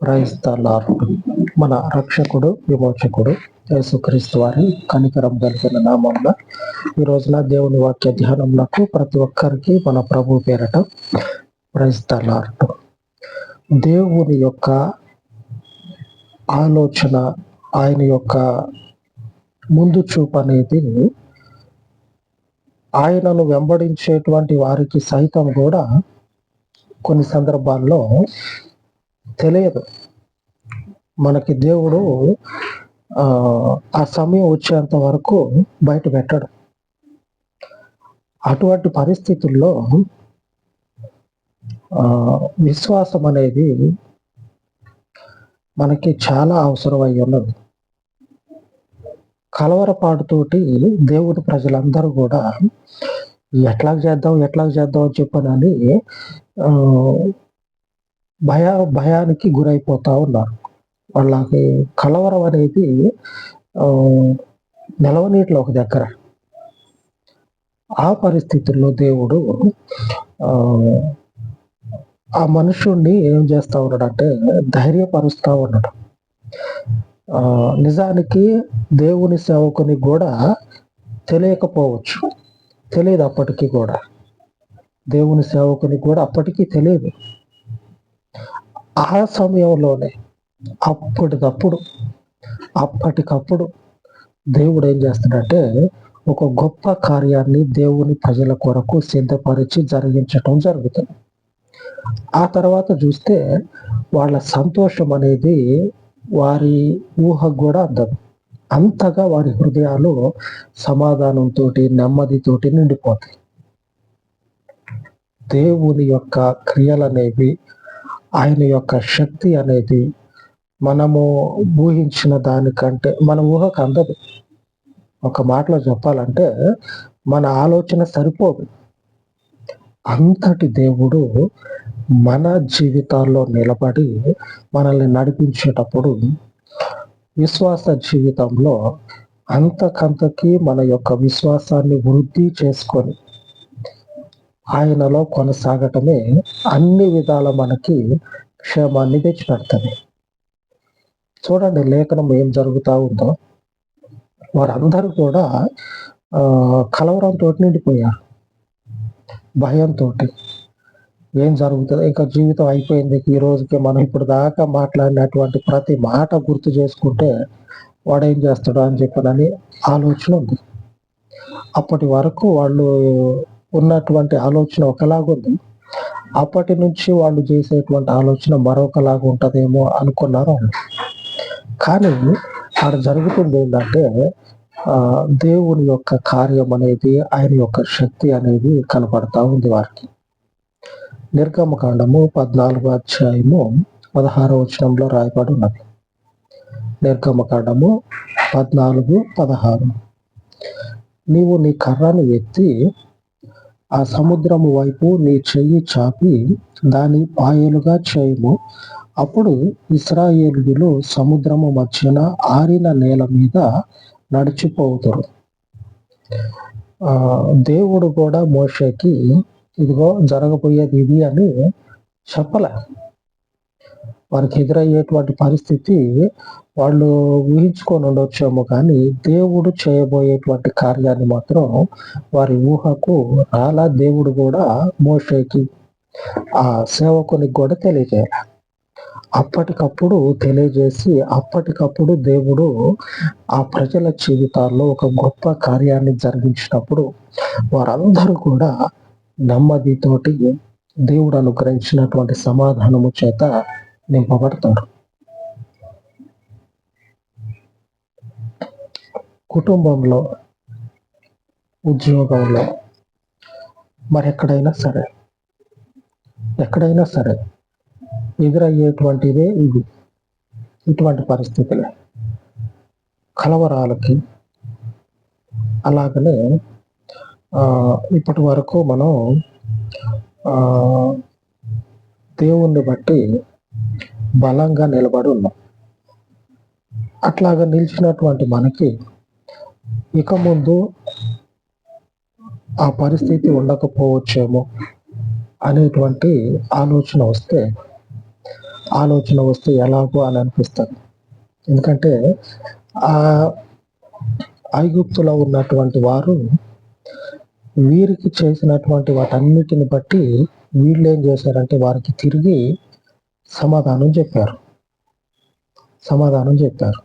ప్రయత్నాలు మన రక్షకుడు విమోచకుడు యేసుక్రీస్తు వారి కనికరం కలిగిన నామంలో ఈ రోజున దేవుని వాక్య ధ్యానంలో ప్రతి ఒక్కరికి మన ప్రభు పేరట ప్రయత్నాలు దేవుని యొక్క ఆలోచన ఆయన యొక్క ముందు చూపు అనేది ఆయనను వెంబడించేటువంటి వారికి సైతం కూడా కొన్ని సందర్భాల్లో తెలియదు. మనకి దేవుడు ఆ, సమయం వచ్చేంత వరకు బయట పెట్టడం. అటువంటి పరిస్థితుల్లో విశ్వాసం అనేది మనకి చాలా అవసరం అయి ఉన్నది. కలవరపాటుతోటి దేవుడు ప్రజలందరూ కూడా ఎట్లా చేద్దాం ఎట్లా చేద్దాం అని చెప్పనని భయ భయానికి గురైపోతూ ఉన్నారు. వాళ్ళకి కలవరం అనేది నిలవనీటిలో ఒక దగ్గర. ఆ పరిస్థితుల్లో దేవుడు ఆ, మనుషుణ్ణి ఏం చేస్తా ఉన్నాడు అంటే ఉన్నాడు. ఆ, నిజానికి దేవుని సేవకుని కూడా తెలియకపోవచ్చు. తెలియదు అప్పటికి కూడా. దేవుని సేవకుని కూడా అప్పటికీ తెలియదు. ఆ సమయంలోనే అప్పటికప్పుడు అప్పటికప్పుడు దేవుడు ఏం చేస్తాడంటే ఒక గొప్ప కార్యాన్ని దేవుని ప్రజల కొరకు సిద్ధపరిచి జరిగించటం జరుగుతుంది. ఆ తర్వాత చూస్తే వాళ్ళ సంతోషం అనేది వారి ఊహకు కూడా అందదు అంతగా వారి హృదయాలు సమాధానంతో నెమ్మదితోటి నిండిపోతాయి. దేవుని యొక్క క్రియలు అనేవి ఆయన యొక్క శక్తి అనేది మనము ఊహించిన దానికంటే మన ఊహకు అందదు. ఒక మాటలో చెప్పాలంటే మన ఆలోచన సరిపోదు. అంతటి దేవుడు మన జీవితాల్లో నిలబడి మనల్ని నడిపించేటప్పుడు విశ్వాస జీవితంలో అంతకంతకి మన యొక్క విశ్వాసాన్ని వృద్ధి చేసుకొని ఆయనలో కొనసాగటమే అన్ని విధాల మనకి క్షేమాన్ని తెచ్చిపెడుతుంది. చూడండి లేఖనం ఏం జరుగుతూ ఉందో. వారందరూ కూడా కలవరంతో నిండిపోయారు. భయంతో. ఏం జరుగుతుంది? ఇంకా జీవితం అయిపోయింది. ఈ రోజుకి మనం ఇప్పుడు దాకా మాట్లాడినటువంటి ప్రతి మాట గుర్తు చేసుకుంటే వాడు ఏం చేస్తాడు అని చెప్పనని ఆలోచన ఉంది. అప్పటి వరకు వాళ్ళు ఉన్నటువంటి ఆలోచన ఒకలాగుంది అప్పటి నుంచి వాళ్ళు చేసేటువంటి ఆలోచన మరొకలాగా ఉంటదేమో అనుకున్నారు. కానీ అక్కడ జరుగుతుంది ఏంటంటే దేవుని యొక్క కార్యం అనేది ఆయన యొక్క శక్తి అనేది కనపడతా ఉంది వారికి. నిర్గమకాండము పద్నాలుగు అధ్యాయము పదహారవ వచనంలో రాయబడి ఉన్నది. నిర్గమకాండము పద్నాలుగు పదహారు. నీవు నీ కర్రను ఎత్తి ఆ సముద్రము వైపు నీ చెయ్యి చాపి దాని పాయలుగా చేయము. అప్పుడు ఇస్రాయేలులు సముద్రము మధ్యన ఆరిన నేల మీద నడిచిపోతురు ఆ, దేవుడు కూడా మోషకి ఇదిగో జరగబోయేది ఇది అని చెప్పలే. వారికి ఎదురయ్యేటువంటి పరిస్థితి వాళ్ళు ఊహించుకొని ఉండొచ్చేమో కానీ దేవుడు చేయబోయేటువంటి కార్యాన్ని మాత్రం వారి ఊహకు రాలా. దేవుడు కూడా మోషేకి ఆ సేవకునికి కూడా తెలియజేయాలి అప్పటికప్పుడు తెలియజేసి అప్పటికప్పుడు దేవుడు ఆ ప్రజల జీవితాల్లో ఒక గొప్ప కార్యాన్ని జరిగించినప్పుడు వారందరూ కూడా నెమ్మదితోటి దేవుడు అనుగ్రహించినటువంటి సమాధానము చేత నింపబడతారు కుటుంబంలో ఉద్యోగంలో మరెక్కడైనా సరే ఎక్కడైనా సరే ఎదురయ్యేటువంటివే ఇవి. ఇటువంటి పరిస్థితులే కలవరాలకి అలాగనే ఇప్పటి వరకు మనం దేవుణ్ణి బట్టి బలంగా నిలబడి ఉన్నాం. అట్లాగా నిలిచినటువంటి మనకి ఇక ముందు ఆ పరిస్థితి ఉండకపోవచ్చేమో అనేటువంటి ఆలోచన వస్తే ఆలోచన వస్తే ఎలాగో అని అనిపిస్తుంది. ఎందుకంటే ఆ ఐగుప్తులో ఉన్నటువంటి వారు వీరికి చేసినటువంటి వాటన్నిటిని బట్టి వీళ్ళు ఏం చేశారంటే వారికి తిరిగి సమాధానం చెప్పారు. సమాధానం చెప్పారు.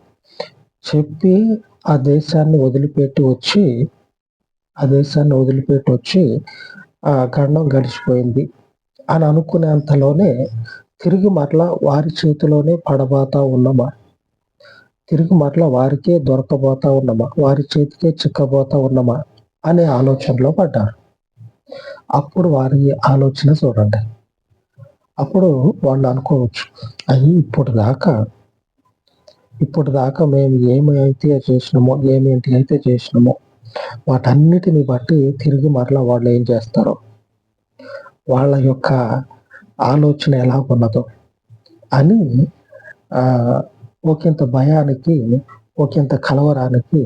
చెప్పి ఆ దేశాన్ని వదిలిపెట్టి వచ్చి ఆ దేశాన్ని వదిలిపెట్టి వచ్చి ఆ గండం గడిచిపోయింది అని అనుకునేంతలోనే తిరిగి మరలా వారి చేతిలోనే పడబోతా ఉన్నమా? తిరిగి మరలా వారికే దొరకబోతా ఉన్నమా? వారి చేతికే చిక్కబోతా ఉన్నమా? అనే ఆలోచనలో పడ్డారు. అప్పుడు వారి ఆలోచన చూడండి. అప్పుడు వాళ్ళు అనుకోవచ్చు అది ఇప్పుడు దాకా ఇప్పుడు దాకా మేము ఏమైతే చేసినామో ఏమేంటి అయితే చేసినామో వాటన్నిటిని బట్టి తిరిగి మరలా వాళ్ళు ఏం చేస్తారో వాళ్ళ యొక్క ఆలోచన ఎలా ఉన్నదో అని ఒకంత భయానికి ఒకంత కలవరానికి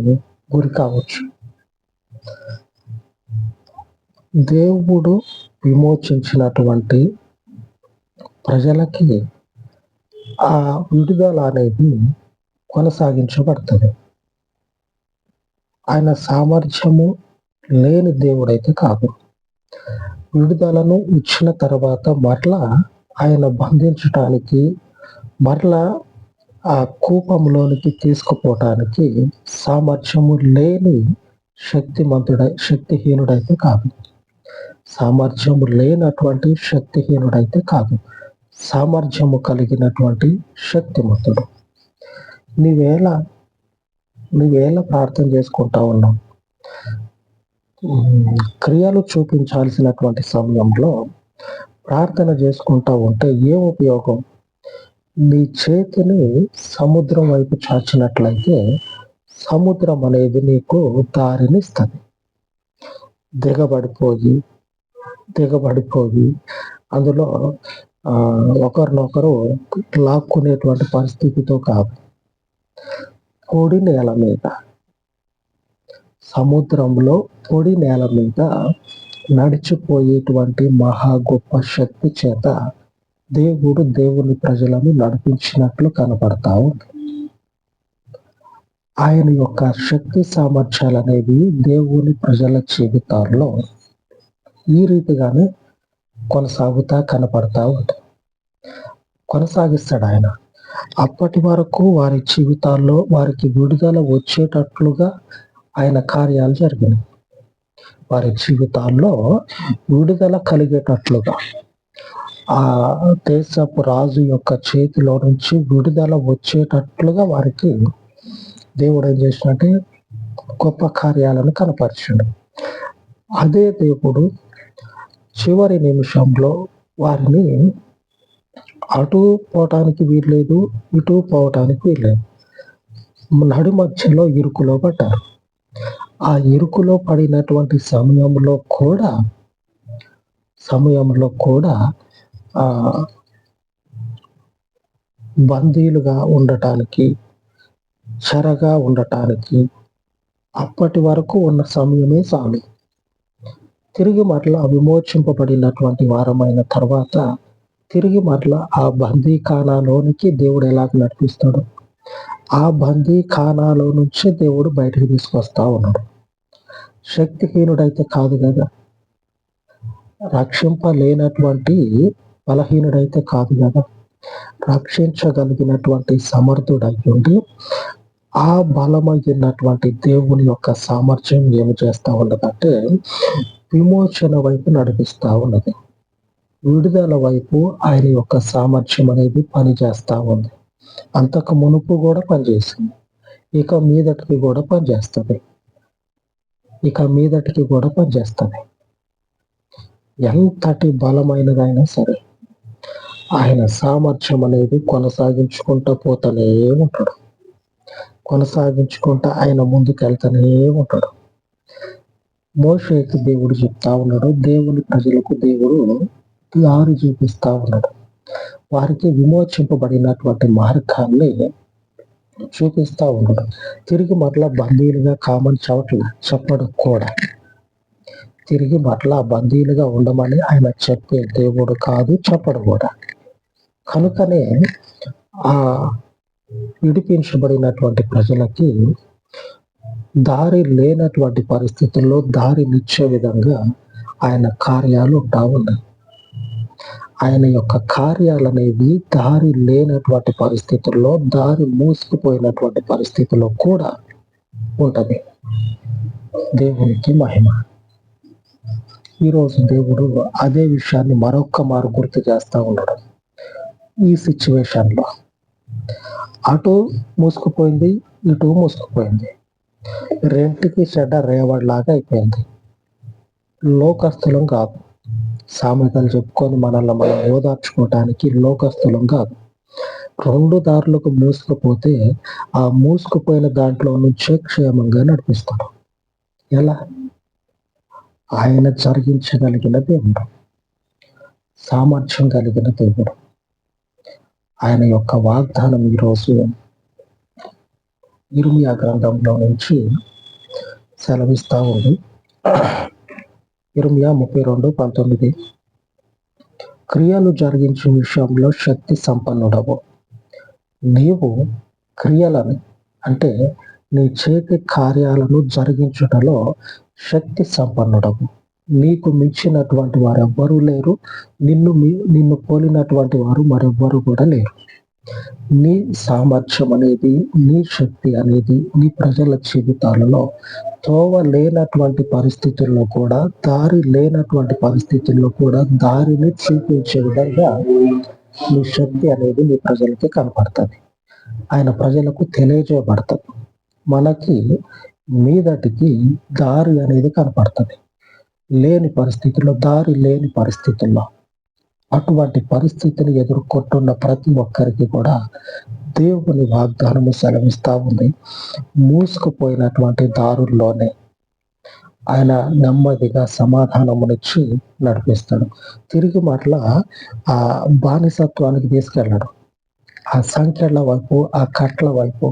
గురి కావచ్చు. దేవుడు విమోచించినటువంటి ప్రజలకి ఆ విడుదల అనేది కొనసాగించబడుతుంది. ఆయన సామర్థ్యము లేని దేవుడైతే కాదు. విడుదలను ఇచ్చిన తర్వాత మరలా ఆయన బంధించటానికి మరలా ఆ కూపంలోనికి తీసుకుపోవటానికి సామర్థ్యము లేని శక్తిమంతుడై శక్తిహీనుడైతే కాదు. సామర్థ్యము లేనటువంటి శక్తిహీనుడైతే కాదు. సామర్థ్యము కలిగినటువంటి శక్తిమంతుడు. నీవేళ నీవేళ ప్రార్థన చేసుకుంటా ఉన్నావు. క్రియలు చూపించాల్సినటువంటి సమయంలో ప్రార్థన చేసుకుంటా ఉంటే ఏ ఉపయోగం? నీ చేతిని సముద్రం వైపు చాచినట్లయితే సముద్రం అనేది నీకు దారిని ఇస్తుంది దిగబడిపోయి దిగబడిపోయి అందులో ఒకరినొకరు లాక్కునేటువంటి పరిస్థితితో కాదు. పొడి నేల మీద సముద్రంలో పొడి నేల మీద నడిచిపోయేటువంటి మహా గొప్ప శక్తి చేత దేవుడు దేవుని ప్రజలను నడిపించినట్లు కనపడతా ఉంది. ఆయన యొక్క శక్తి సామర్థ్యాలు అనేవి దేవుని ప్రజల జీవితాల్లో ఈ రీతిగానే కొనసాగుతా కనపడతా ఉంటాయి కొనసాగిస్తాడు ఆయన. అప్పటి వరకు వారి జీవితాల్లో వారికి విడుదల వచ్చేటట్లుగా ఆయన కార్యాలు జరిగినాయి. వారి జీవితాల్లో విడుదల కలిగేటట్లుగా ఆ దేశపు రాజు యొక్క చేతిలో నుంచి విడుదల వచ్చేటట్లుగా వారికి దేవుడు ఏం చేసినట్టే గొప్ప కార్యాలను కనపరిచాడు. అదే దేవుడు చివరి నిమిషంలో వారిని అటు పోవటానికి వీల్లేదు ఇటు పోవటానికి వీల్లేదు. నడి మధ్యలో ఇరుకులో పడ్డారు. ఆ ఇరుకులో పడినటువంటి సమయంలో కూడా సమయంలో కూడా బందీలుగా ఉండటానికి చెరగా ఉండటానికి అప్పటి వరకు ఉన్న సమయమే చాలు. తిరిగి మరలా విమోచింపబడినటువంటి వారమైన తర్వాత తిరిగి మరలా ఆ బందీఖానాలోనికి దేవుడు ఎలాగ నడిపిస్తాడు? ఆ బందీఖానాలో నుంచి దేవుడు బయటకు తీసుకొస్తా ఉన్నాడు. శక్తిహీనుడైతే కాదు కదా? రక్షింపలేనటువంటి బలహీనుడైతే కాదు కదా? రక్షించగలిగినటువంటి సమర్థుడై ఉండి ఆ బలమైనటువంటి దేవుని యొక్క సామర్థ్యం ఏమి చేస్తా ఉన్నదంటే విమోచన వైపు నడిపిస్తా ఉన్నది. విడుదల వైపు ఆయన యొక్క సామర్థ్యం అనేది పనిచేస్తూ ఉంది. అంతకు మునుపు కూడా పనిచేసింది. ఇక మీదటికి కూడా పనిచేస్తుంది. ఇక మీదటికి కూడా పనిచేస్తుంది. ఎంతటి బలమైనదైనా సరే ఆయన సామర్థ్యం అనేది కొనసాగించుకుంటూ పోతూనే ఉంటాడు. కొనసాగించుకుంటూ ఆయన ముందుకు వెళ్తూనే ఉంటాడు. మోషేకి దేవుడు చెప్తా ఉన్నాడు దేవుని ప్రజలకు దేవుడు దారి చూపిస్తా ఉన్నాడు. వారికి విమోచింపబడినటువంటి మార్గాన్ని చూపిస్తా ఉన్నాడు. తిరిగి మరలా బందీలుగా కామని చవట్ల చెప్పడు కూడా. తిరిగి మరలా బందీలుగా ఉండమని ఆయన చెప్పే దేవుడు కాదు చెప్పడు కూడా. కనుకనే ఆ విడిపించబడినటువంటి ప్రజలకి దారి లేనటువంటి పరిస్థితుల్లో దారినిచ్చే విధంగా ఆయన కార్యాలు ఉంటా ఉన్నాయి ఆయన యొక్క కార్యాలు అనేవి దారి లేనటువంటి పరిస్థితుల్లో దారి మూసుకుపోయినటువంటి పరిస్థితుల్లో కూడా ఉంటుంది దేవునికి మహిమ. ఈరోజు దేవుడు అదే విషయాన్ని మరొక్క మారు గుర్తు చేస్తా ఉన్నాడు. ఈ సిచ్యువేషన్లో అటు మూసుకుపోయింది ఇటు మూసుకుపోయింది. రెంట్కి చెడ్డ రేవడిలాగా అయిపోయింది. లోకస్తులం కాదు. సామెతలు చెప్పుకొని మనల్ని మనం ఓదార్చుకోవటానికి లోకస్తులం కాదు. రెండు దారులకు మూసుకుపోతే ఆ మూసుకుపోయిన దాంట్లో నుంచే క్షేమంగా నడిపిస్తాడు ఎలా? ఆయన జరిగించగలిగిన దేవుడు. సామర్థ్యం కలిగిన దేవుడు. ఆయన యొక్క వాగ్దానం ఈరోజు ఇరుమియా గ్రంథంలో నుంచి సెలవిస్తా ఉంది. ఇరుమియా ముప్పై రెండు పంతొమ్మిది. క్రియలు జరిగించే విషయంలో శక్తి సంపన్నుడవు. నీవు క్రియలను అంటే నీ చేతి కార్యాలను జరిగించుటలో శక్తి సంపన్నుడవు. నీకు మించినటువంటి వారు ఎవ్వరూ లేరు. నిన్ను నిన్ను పోలినటువంటి వారు మరెవ్వరు కూడా లేరు. నీ సామర్థ్యం అనేది నీ శక్తి అనేది నీ ప్రజల జీవితాలలో తోవ లేనటువంటి పరిస్థితుల్లో కూడా దారి లేనటువంటి పరిస్థితుల్లో కూడా దారిని చూపించే విధంగా నీ శక్తి అనేది నీ ప్రజలకి కనపడుతుంది. ఆయన ప్రజలకు తెలియజేయబడుతుంది. మనకి మీదటికి దారి అనేది కనపడుతుంది. లేని పరిస్థితుల్లో దారి లేని పరిస్థితుల్లో అటువంటి పరిస్థితిని ఎదుర్కొంటున్న ప్రతి ఒక్కరికి కూడా దేవుని వాగ్దానము సెలవిస్తా ఉంది. మూసుకుపోయినటువంటి దారుల్లోనే ఆయన నెమ్మదిగా సమాధానమునిచ్చి నడిపిస్తాడు. తిరిగి మట్ల ఆ బానిసత్వానికి తీసుకెళ్ళాడు. ఆ సంఖ్యల వైపు ఆ కట్ల వైపు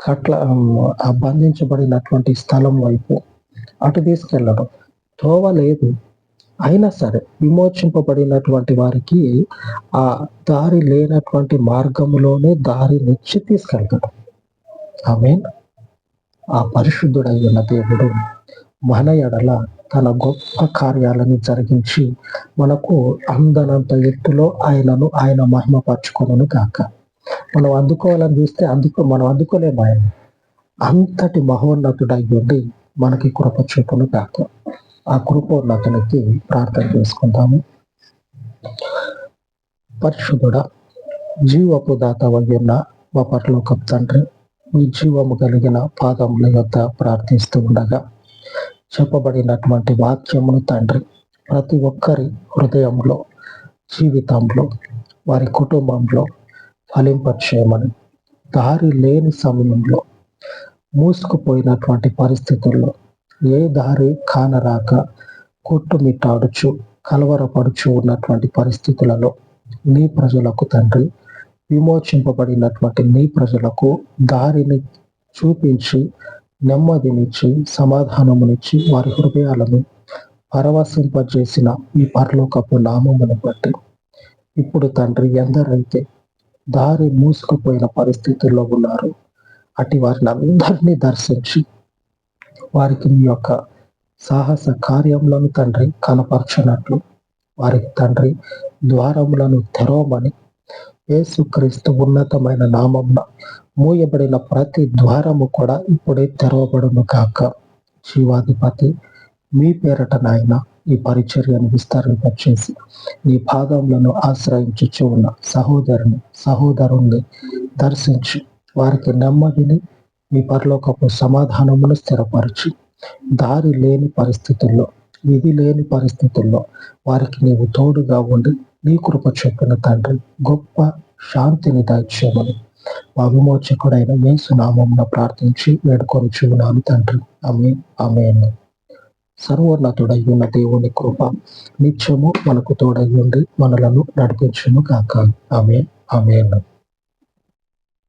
కట్ల ఆ బంధించబడినటువంటి స్థలం వైపు అటు తీసుకెళ్ళడు. తోవ లేదు. అయినా సరే విమోచింపబడినటువంటి వారికి ఆ దారి లేనటువంటి మార్గంలోనే దారి నిచ్చి తీసుకెళ్తాడు. ఆమె ఆ పరిశుద్ధుడై ఉన్న దేవుడు మన ఎడల తన గొప్ప కార్యాలను జరిగించి మనకు అందనంత ఎత్తులో ఆయనను ఆయన మహిమపరచుకోను కాక మనం అందుకోవాలని చూస్తే అందుకో మనం అందుకోలేము ఆయన అంతటి మహోన్నతుడై ఉండి మనకి కృప చూపును కాక ఆ కృపోన్నతునికి ప్రార్థన చేసుకుంటాము పరిశుద్ధుడ జీవపు దాత ఉన్న మా పరలోక తండ్రి మీ జీవము కలిగిన పాదముల యొక్క ప్రార్థిస్తూ ఉండగా చెప్పబడినటువంటి వాక్యమును తండ్రి ప్రతి ఒక్కరి హృదయంలో జీవితంలో వారి కుటుంబంలో ఫలింపచేయమని. దారి లేని సమయంలో మూసుకుపోయినటువంటి పరిస్థితుల్లో ఏ దారి కానరాక కొట్టుమిట్టాడుచు కలవరపడుచు ఉన్నటువంటి పరిస్థితులలో నీ ప్రజలకు తండ్రి విమోచింపబడినటువంటి నీ ప్రజలకు దారిని చూపించి నెమ్మదినిచ్చి సమాధానమునిచ్చి వారి హృదయాలను పరవశింపజేసిన ఈ పరలోకపు నామమును బట్టి. ఇప్పుడు తండ్రి ఎందరైతే దారి మూసుకుపోయిన పరిస్థితుల్లో ఉన్నారు అటు వారిని అందరినీ దర్శించి వారికి మీ యొక్క సాహస కార్యములను తండ్రి కనపరచినట్లు వారికి తండ్రి ద్వారములను తెరవమని యేసుక్రీస్తు ఉన్నతమైన నామంన మూయబడిన ప్రతి ద్వారము కూడా ఇప్పుడే తెరవబడును కాక జీవాధిపతి మీ పేరట నాయన ఈ పరిచర్యను విస్తరింపచేసి నీ పాదములను ఆశ్రయించుచు ఉన్న సహోదరుని సహోదరుణ్ణి దర్శించి వారికి నెమ్మదిని మీ పరలోకపు సమాధానమును స్థిరపరిచి. దారి లేని పరిస్థితుల్లో విధి లేని పరిస్థితుల్లో వారికి నీవు తోడుగా ఉండి. నీ కృప చెప్పిన తండ్రి గొప్ప శాంతిని దాచేయమని మా విమోచకుడైన యేసునామం ప్రార్థించి వేడుకొని చూనాను తండ్రి. అమే అమే సర్వోన్నతుడయ్యున్న దేవుని కృప నిత్యము మనకు తోడై ఉండి మనలను నడిపించును కాక ఆమె ఆమె